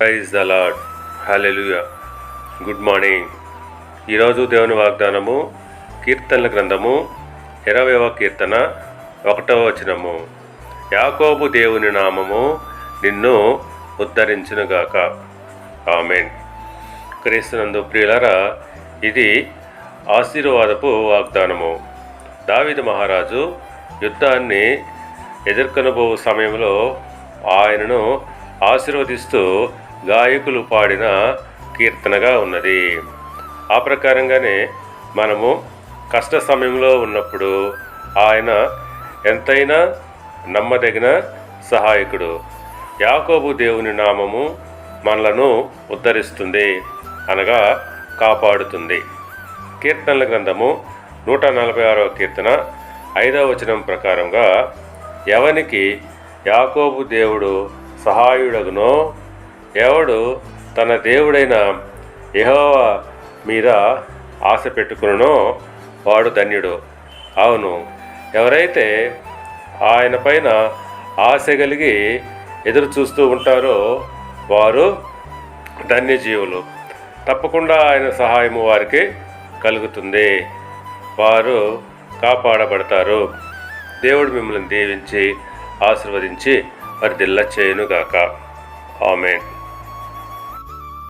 Praise the Lord hallelujah good morning ఈరోజు దేవుని వాగ్దానము కీర్తనల గ్రంథము ఇరవైవ కీర్తన ఒకటవ వచనము. యాకోబు దేవుని నామము నిన్ను ఉద్ధరించునుగాక. ఆమెన్. క్రీస్తునందు ప్రియులరా ఇది ఆశీర్వాదపు వాగ్దానము. దావిద మహారాజు యుద్ధాన్ని ఎదుర్కొనబో సమయంలో ఆయనను ఆశీర్వదిస్తూ గాయకులు పాడిన కీర్తనగా ఉన్నది. ఆ ప్రకారంగానే మనము కష్ట సమయంలో ఉన్నప్పుడు ఆయన ఎంతైనా నమ్మదగిన సహాయకుడు. యాకోబు దేవుని నామము మనలను ఉద్ధరిస్తుంది అనగా కాపాడుతుంది. కీర్తనల గ్రంథము నూట నలభై ఆరవ కీర్తన ఐదవ వచనం ప్రకారంగా ఎవనికి యాకోబు దేవుడు సహాయుడగునో ఎవడు తన దేవుడైన యహోవా మీద ఆశ పెట్టుకునో వాడు ధన్యుడు. అవును ఎవరైతే ఆయన పైన ఆశ కలిగి ఎదురు చూస్తూ ఉంటారో వారు ధన్యజీవులు. తప్పకుండా ఆయన సహాయము వారికి కలుగుతుంది. వారు కాపాడబడతారు. దేవుడు మిమ్మల్ని దీవించి ఆశీర్వదించి వారి దిల్ల చేయనుగాక. ఆమెన్.